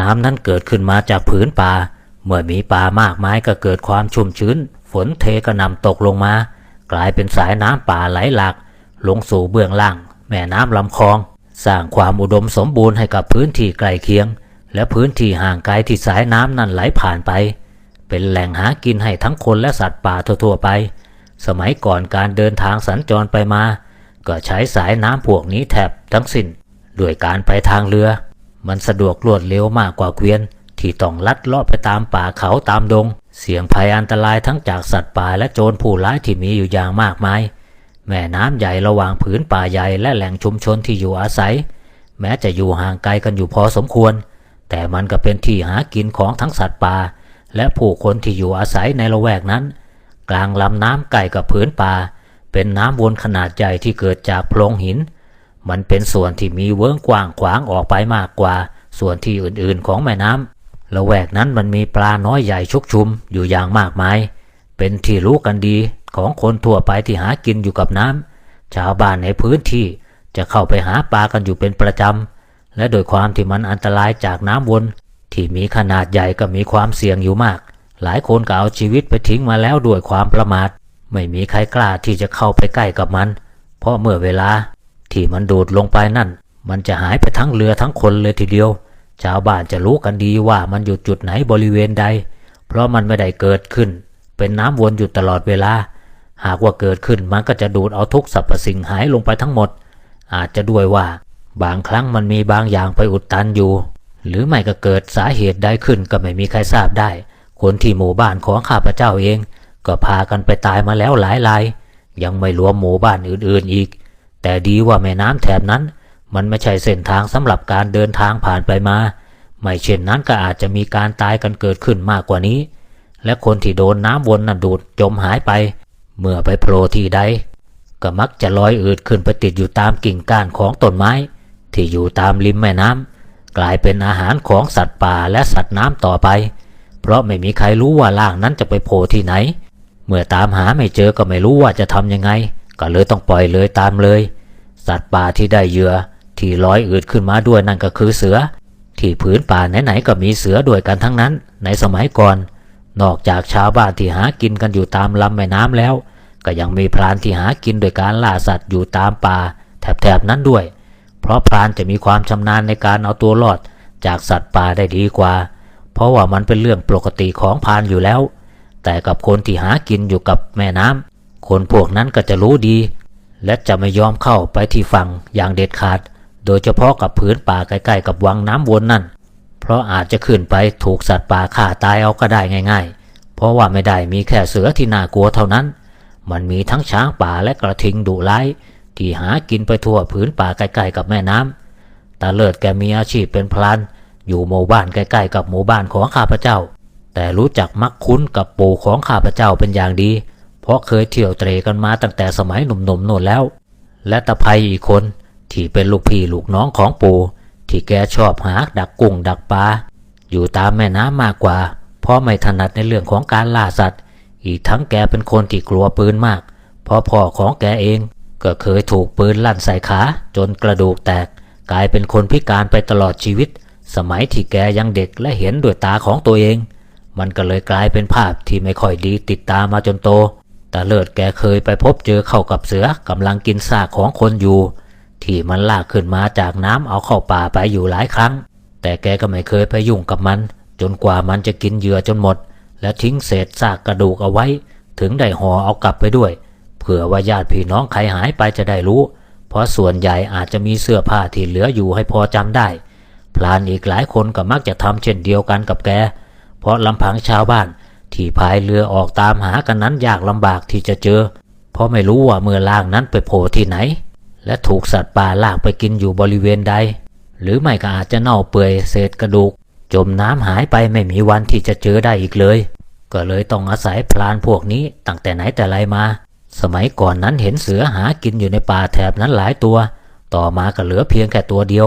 น้ำนั้นเกิดขึ้นมาจากผืนป่า เมื่อมีป่ามากมายก็เกิดความชุ่มชื้น ฝนเทกระนำตกลงมา กลายเป็นสายน้ำป่าไหลหลากลงสู่เบื้องล่าง แม่น้ำลำคลอง สร้างความอุดมสมบูรณ์ให้กับพื้นที่ใกล้เคียง และพื้นที่ห่างไกลที่สายน้ำนั้นไหลผ่านไป เป็นแหล่งหากินให้ทั้งคนและสัตว์ป่าทั่วๆไป สมัยก่อนการเดินทางสัญจรไปมา ก็ใช้สายน้ำพวกนี้แทบทั้งสิ้นด้วยการไปทางเรือ มันสะดวกรวดเร็วมากกว่าเกวียน ที่ต้องลัดเลาะไปตามป่าเขาตามดง เสี่ยงภัยอันตรายทั้งจากสัตว์ป่าและโจรผู้ร้ายที่มีอยู่อย่างมากมาย แม่น้ำใหญ่ระหว่างผืนป่าใหญ่และแหล่งชุมชนที่อยู่อาศัย แม้จะอยู่ห่างไกลกันอยู่พอสมควร แต่มันก็เป็นที่หากินของทั้งสัตว์ป่า และผู้คนที่อยู่อาศัยในละแวกนั้น กลางลำน้ำใกล้กับผืนป่า เป็นน้ำวนขนาดใหญ่ที่เกิดจากโพรงหิน มันเป็นส่วนที่มีเวิ้งกว้างขวางออกไปมากกว่า ส่วนที่อื่นๆของแม่น้ำละแวกนั้นมันมีปลาน้อยใหญ่ชุกชุมอยู่อย่างมากมาย เป็นที่รู้กันดีของคนทั่วไปที่หากินอยู่กับน้ำชาวบ้านในพื้นที่จะเข้าไปหาปลากันอยู่เป็นประจำ และโดยความที่มันอันตรายจากน้ำวน ที่มีขนาดใหญ่ก็มีความเสี่ยงอยู่มาก หลายคนก็เอาชีวิตไปทิ้งมาแล้วด้วยความประมาท ไม่มีใครกล้าที่จะเข้าไปใกล้กับมัน เพราะเมื่อเวลา ที่มันดูดลงไปนั่น มันจะหายไปทั้งเรือทั้งคนเลยทีเดียว ชาวบ้านจะรู้กันดีว่ามันอยู่จุดไหนบริเวณใด เพราะมันไม่ได้เกิดขึ้น เป็นน้ำวนอยู่ตลอดเวลา หากว่าเกิดขึ้นมันก็จะดูดเอาทุกสรรพสิ่งหายลงไปทั้งหมด อาจจะด้วยว่า บางครั้งมันมีบางอย่างไปอุดตันอยู่ หรือไม่ก็เกิดสาเหตุใดขึ้นก็ไม่มีใครทราบได้ คนที่หมู่บ้านของข้าพเจ้าเอง ก็พากันไปตายมาแล้วหลายรายยังไม่รวมหมู่บ้านอื่นๆอีก แต่ดีว่าแม่น้ำแถบนั้น มันไม่ใช่เส้นทางสำหรับการเดินทางผ่านไปมา ไม่เช่นนั้นก็อาจจะมีการตายกันเกิดขึ้นมากกว่านี้ และคนที่โดนน้ำวนนั้นดูดจมหายไป เมื่อไปโผล่ที่ใดก็มักจะลอยอืดขึ้นไปติดอยู่ตามกิ่งก้านของต้นไม้ ที่อยู่ตามริมแม่น้ำกลายเป็นอาหารของสัตว์ป่าและสัตว์น้ำต่อไป เพราะไม่มีใครรู้ว่าล่างนั้นจะไปโผล่ที่ไหน เมื่อตามหาไม่เจอก็ไม่รู้ว่าจะทำยังไง ก็เลยต้องปล่อยเลยตามเลย สัตว์ป่าที่ได้เหยื่อที่ลอยอืดขึ้นมาด้วยนั่นก็คือเสือ ที่ผืนป่าไหนๆก็มีเสือด้วยกันทั้งนั้น ในสมัยก่อน นอกจากชาวบ้านที่หากินกันอยู่ตามลำแม่น้ำแล้ว ก็ยังมีพรานที่หากินโดยการล่าสัตว์อยู่ตามป่า แถบๆนั้นด้วย เพราะพรานจะมีความชำนาญในการเอาตัวรอดจากสัตว์ป่าได้ดีกว่า เพราะว่ามันเป็นเรื่องปกติของพรานอยู่แล้ว แต่กับคนที่หากินอยู่กับแม่น้ำ คนพวกนั้นก็จะรู้ดี และจะไม่ยอมเข้าไปที่ฝั่งอย่างเด็ดขาด โดยเฉพาะกับผืนป่าใกล้ๆกับวังน้ำวนนั่น เพราะอาจจะขึ้นไปถูกสัตว์ป่าฆ่าตายเอาก็ได้ง่าย ๆ เพราะว่าไม่ได้มีแค่เสือที่น่ากลัวเท่านั้น มันมีทั้งช้างป่าและกระทิงดุร้ายที่หากินไปทั่วผืนป่าใกล้ๆกับแม่น้ำตาเลิศแกมีอาชีพเป็นพลานอยู่หมู่บ้านใกล้ๆกับหมู่บ้านของข้าพเจ้า แต่รู้จักมักคุ้นกับปู่ของข้าพเจ้าเป็นอย่างดี เพราะเคยเที่ยวเตรกันมาตั้งแต่สมัยหนุ่มๆโน่นแล้ว และตะไพอีกคนที่เป็นลูกพี่ลูกน้องของปู่ที่แกชอบหาดักกุ้งดักปลาอยู่ตามแม่น้ำมากกว่า เพราะไม่ถนัดในเรื่องของการล่าสัตว์ อีกทั้งแกเป็นคนที่กลัวปืนมาก เพราะพ่อของแกเองก็เคยถูกปืนลั่นใส่ขาจนกระดูกแตก กลายเป็นคนพิการไปตลอดชีวิต สมัยที่แกยังเด็กและเห็นด้วยตาของตัวเอง มันก็เลยกลายเป็นภาพที่ไม่ค่อยดีติดตามมาจนโต ต่เลิศแกเคยไปพบเจอเข้ากับเสือกำลังกินซากของคนอยู่ ที่มันลากขึ้นมาจากน้ำเอาเข้าป่าไปอยู่หลายครั้ง แต่แกก็ไม่เคยไปยุ่งกับมัน จนกว่ามันจะกินเหยื่อจนหมด และทิ้งเศษซากกระดูกเอาไว้ ถึงได้ห่อเอากลับไปด้วย เผื่อว่าญาติพี่น้องใครหายไปจะได้รู้ เพราะส่วนใหญ่อาจจะมีเสื้อผ้าที่เหลืออยู่ให้พอจำได้ พลานอีกหลายคนก็มักจะทำเช่นเดียวกันกับแก เพราะลำพังชาวบ้าน ที่พายเรือออกตามหากันนั้นยากลำบากที่จะเจอ เพราะไม่รู้ว่าเมื่อล่างนั้นไปโผล่ที่ไหน และถูกสัตว์ป่าลากไปกินอยู่บริเวณใด หรือไม่ก็อาจจะเน่าเปื่อยเศษกระดูก จมน้ำหายไปไม่มีวันที่จะเจอได้อีกเลย ก็เลยต้องอาศัยพลานพวกนี้ตั้งแต่ไหนแต่ไรมา สมัยก่อนนั้นเห็นเสือหากินอยู่ในป่าแถบนั้นหลายตัว ต่อมาก็เหลือเพียงแค่ตัวเดียว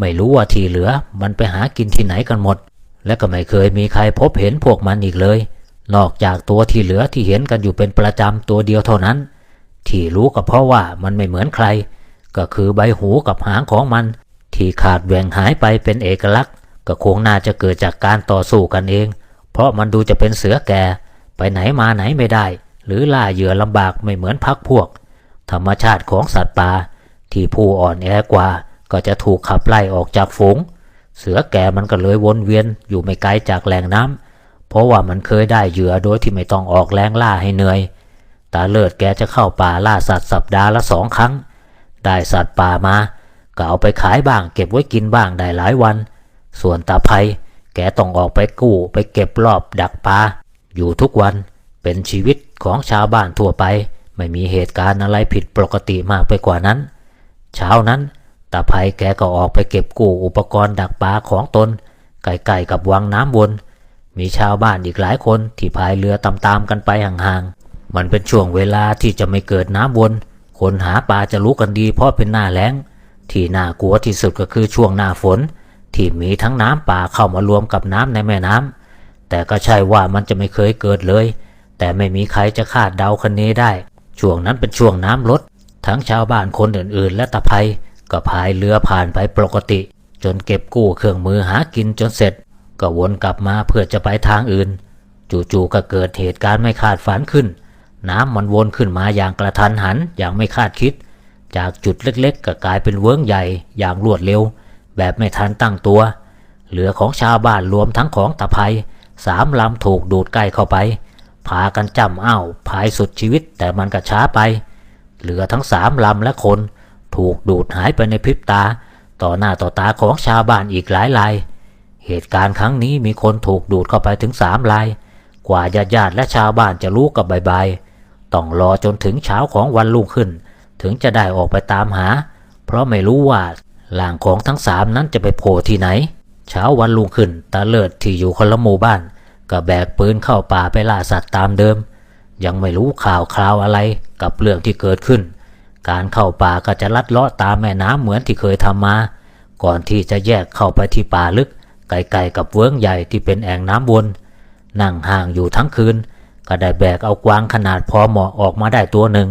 ไม่รู้ว่าที่เหลือมันไปหากินที่ไหนกันหมด และก็ไม่เคยมีใครพบเห็นพวกมันอีกเลย นอกจากตัวที่เหลือที่เห็นกันอยู่เป็นประจำตัวเดียวเท่านั้น ที่รู้ก็เพราะว่ามันไม่เหมือนใคร ก็คือใบหูกับหางของมัน ที่ขาดแหว่งหายไปเป็นเอกลักษณ์ ก็คงน่าจะเกิดจากการต่อสู้กันเอง เพราะมันดูจะเป็นเสือแก่ ไปไหนมาไหนไม่ได้ หรือล่าเหยื่อลำบากไม่เหมือนพักพวก ธรรมชาติของสัตว์ป่าที่ผู้อ่อนแอกว่าก็จะถูกขับไล่ออกจากฝูง เสือแก่มันก็เลยวนเวียนอยู่ไม่ไกลจากแหล่งน้ำ เพราะว่ามันเคยได้เหยื่อโดยที่ไม่ต้องออกแรงล่าให้เหนื่อย ตาเลิศแกจะเข้าป่าล่าสัตว์สัปดาห์ละสองครั้ง ได้สัตว์ป่ามาก็เอาไปขายบ้างเก็บไว้กินบ้างได้หลายวัน ส่วนตาไพแกต้องออกไปกู้ไปเก็บรอบดักปลาอยู่ทุกวันเป็นชีวิตของชาวบ้านทั่วไป ไม่มีเหตุการณ์อะไรผิดปกติมากไปกว่านั้น เช้านั้นตาไพแกก็ออกไปเก็บกู้อุปกรณ์ดักปลาของตนใกล้ๆกับวังน้ำวน มีชาวบ้านอีกหลายคนที่พายเรือตามๆกันไปห่างๆ มันเป็นช่วงเวลาที่จะไม่เกิดน้ำวน คนหาปลาจะรู้กันดีเพราะเป็นหน้าแล้ง ที่น่ากลัวที่สุดก็คือช่วงหน้าฝน ที่มีทั้งน้ำป่าเข้ามารวมกับน้ำในแม่น้ำ แต่ก็ใช่ว่ามันจะไม่เคยเกิดเลย แต่ไม่มีใครจะคาดเดาคะเนได้ ช่วงนั้นเป็นช่วงน้ำลด ทั้งชาวบ้านคนอื่นๆ และตะไพก็พายเรือผ่านไปปกติ จนเก็บกู้เครื่องมือหากินจนเสร็จ ก็วนกลับมาเพื่อจะไปทางอื่น จู่ๆก็เกิดเหตุการณ์ไม่คาดฝันขึ้น น้ำมันวนขึ้นมาอย่างกระทันหันอย่างไม่คาดคิด จากจุดเล็กๆ ก็กลายเป็นเวิ้งใหญ่อย่างรวดเร็ว แบบไม่ทันตั้งตัวเรือของชาวบ้านรวมทั้งของตะไพสามลำถูกดูดใกล้เข้าไปพากันจำอ้าวพายสุดชีวิตแต่มันก็ช้าไปเรือทั้งสามลำและคน ถูกดูดหายไปในพริบตา ต่อหน้าต่อตาของชาวบ้านอีกหลายราย เหตุการณ์ครั้งนี้มีคนถูกดูดเข้าไปถึงสามราย กว่าญาติญาติและชาวบ้านจะรู้กับใบายๆต้องรอจนถึงเช้าของวันรุ่งขึ้น ถึงจะได้ออกไปตามหา เพราะไม่รู้ว่าร่างของทั้งสามนั้นจะไปโผล่ที่ไหน เช้าวันรุ่งขึ้นตาเลิศที่อยู่คนละหมู่บ้าน ก็แบกปืนเข้าป่าไปล่าสัตว์ตามเดิม ยังไม่รู้ข่าวคราวอะไรกับเรื่องที่เกิดขึ้น การเข้าป่าก็จะลัดเลาะตามแม่น้ำเหมือนที่เคยทำมา ก่อนที่จะแยกเข้าไปที่ป่าลึก ไกลๆกับเวิ้งใหญ่ที่เป็นแอ่งน้ำวน นั่งห่างอยู่ทั้งคืน ก็ได้แบกเอากวางขนาดพอเหมาะออกมาได้ตัวหนึ่ง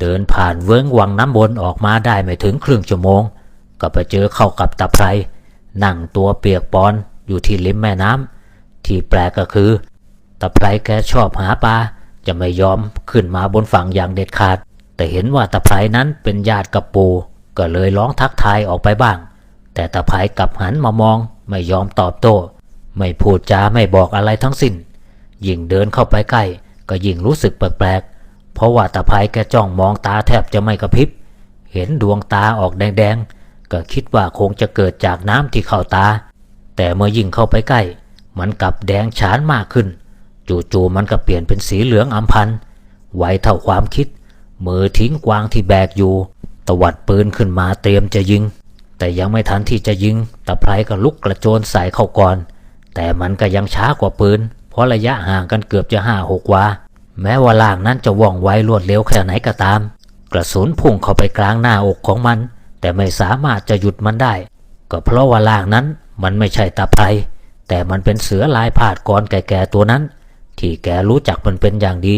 เดินผ่านเวิ้งวังน้ำวนออกมาได้ไม่ถึงครึ่งชั่วโมง ก็ไปเจอเข้ากับตาไพรนั่งตัวเปียกปอนอยู่ที่ริมแม่น้ำที่แปลกก็คือตาไพรแกชอบหาปลาจะไม่ยอมขึ้นมาบนฝั่งอย่างเด็ดขาด แต่เห็นว่าตาไพรนั้นเป็นญาติกับปูก็เลยร้องทักทายออกไปบ้าง แต่ตาไพรกลับหันมามอง ไม่ยอมตอบโต้ ไม่พูดจาไม่บอกอะไรทั้งสิ้น ยิ่งเดินเข้าไปใกล้ ก็ยิ่งรู้สึกแปลกๆ เพราะว่าตาไพรแกจ้องมองตาแทบจะไม่กระพริบ เห็นดวงตาออกแดงๆ ก็คิดว่าคงจะเกิดจากน้ำที่เข้าตา แต่เมื่อยิ่งเข้าไปใกล้ มันกลับแดงฉานมากขึ้น จู่ๆมันก็เปลี่ยนเป็นสีเหลืองอำพันไวเท่าความคิด มือทิ้งกวางที่แบกอยู่ ตวัดปืนขึ้นมาเตรียมจะยิง แต่ยังไม่ทันที่จะยิงตะไพรก็ลุกกระโจนใส่เข้าก่อน แต่มันก็ยังช้ากว่าปืน เพราะระยะห่างกันเกือบจะห้าหกวา แม้ว่าล่างนั้นจะว่องไวรวดเร็วแค่ไหนก็ตาม กระสุนพุ่งเข้าไปกลางหน้าอกของมัน แต่ไม่สามารถจะหยุดมันได้ ก็เพราะว่าล่างนั้นมันไม่ใช่ตะไพรแต่มันเป็นเสือลายผาดกรแก่ๆตัวนั้น ที่แกรู้จักมันเป็นอย่างดี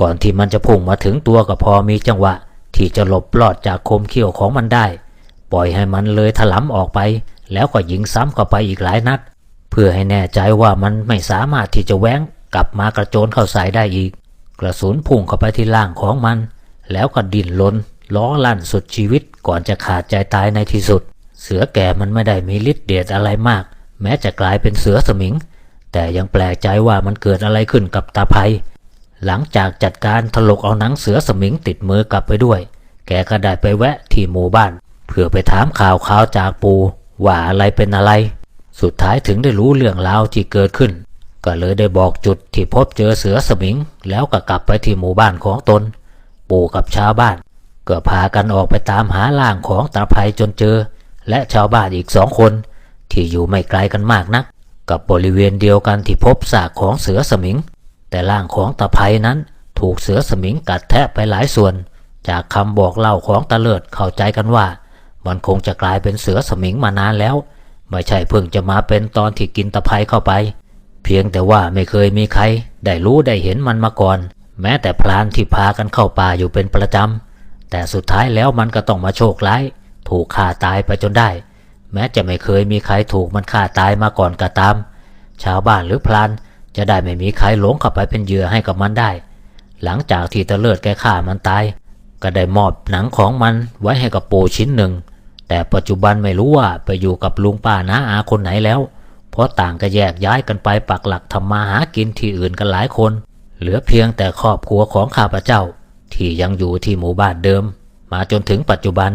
ก่อนที่มันจะพุ่งมาถึงตัวก็พอมีจังหวะ ที่จะหลบปลอดจากคมเขี้ยวของมันได้ ปล่อยให้มันเลยถลำออกไป แล้วก็ยิงซ้ำเข้าไปอีกหลายนัด เพื่อให้แน่ใจว่ามันไม่สามารถที่จะแหว้งกลับมากระโจนเข้าใส่ได้อีก กระสุนพุ่งเข้าไปที่ล่างของมัน แล้วก็ดิ้นรนล้อลั่นสุดชีวิตก่อนจะขาดใจตายในที่สุด เสือแก่มันไม่ได้มีฤทธิ์เดชอะไรมาก แม้จะกลายเป็นเสือสมิง แต่ยังแปลกใจว่ามันเกิดอะไรขึ้นกับตาไพหลังจากจัดการถลกเอาหนังเสือสมิงติดมือกลับไปด้วย แกก็ได้ไปแวะที่หมู่บ้าน พื่อไปถามข่าวข่าวจากปู่ว่าอะไรเป็นอะไร สุดท้ายถึงได้รู้เรื่องราวที่เกิดขึ้น ก็เลยได้บอกจุดที่พบเจอเสือสมิง แล้วก็กลับไปที่หมู่บ้านของตน ปู่กับชาวบ้าน ก็พากันออกไปตามหาร่างของตาไพจนเจอ และชาวบ้านอีกสองคน ที่อยู่ไม่ไกลกันมากนัก กับบริเวณเดียวกันที่พบซากของเสือสมิง แต่ร่างของตาไพนั้นถูกเสือสมิงกัดแทะไปหลายส่วน จากคำบอกเล่าของตาเลิศเข้าใจกันว่า มันคงจะกลายเป็นเสือสมิงมานานแล้ว ไม่ใช่เพิ่งจะมาเป็นตอนที่กินตะไคร้เข้าไป เพียงแต่ว่าไม่เคยมีใคร ได้รู้ได้เห็นมันมาก่อน แม้แต่พลานที่พากันเข้าป่าอยู่เป็นประจำ แต่สุดท้ายแล้วมันก็ต้องมาโชคร้าย ถูกฆ่าตายไปจนได้ แม้จะไม่เคยมีใครถูกมันฆ่าตายมาก่อนก็ตาม ชาวบ้านหรือพลานจะได้ไม่มีใครหลงเข้าไปเป็นเหยื่อให้กับมันได้ หลังจากที่ตะเลิดแกฆ่ามันตาย ก็ได้มอบหนังของมันไว้ให้กับปู่ชิ้นหนึ่ง แต่ปัจจุบันไม่รู้ว่าไปอยู่กับลุงป้าน้าอาคนไหนแล้ว เพราะต่างก็แยกย้ายกันไปปักหลักทำมาหากินที่อื่นกันหลายคน เหลือเพียงแต่ครอบครัวของข้าพเจ้า ที่ยังอยู่ที่หมู่บ้านเดิม มาจนถึงปัจจุบัน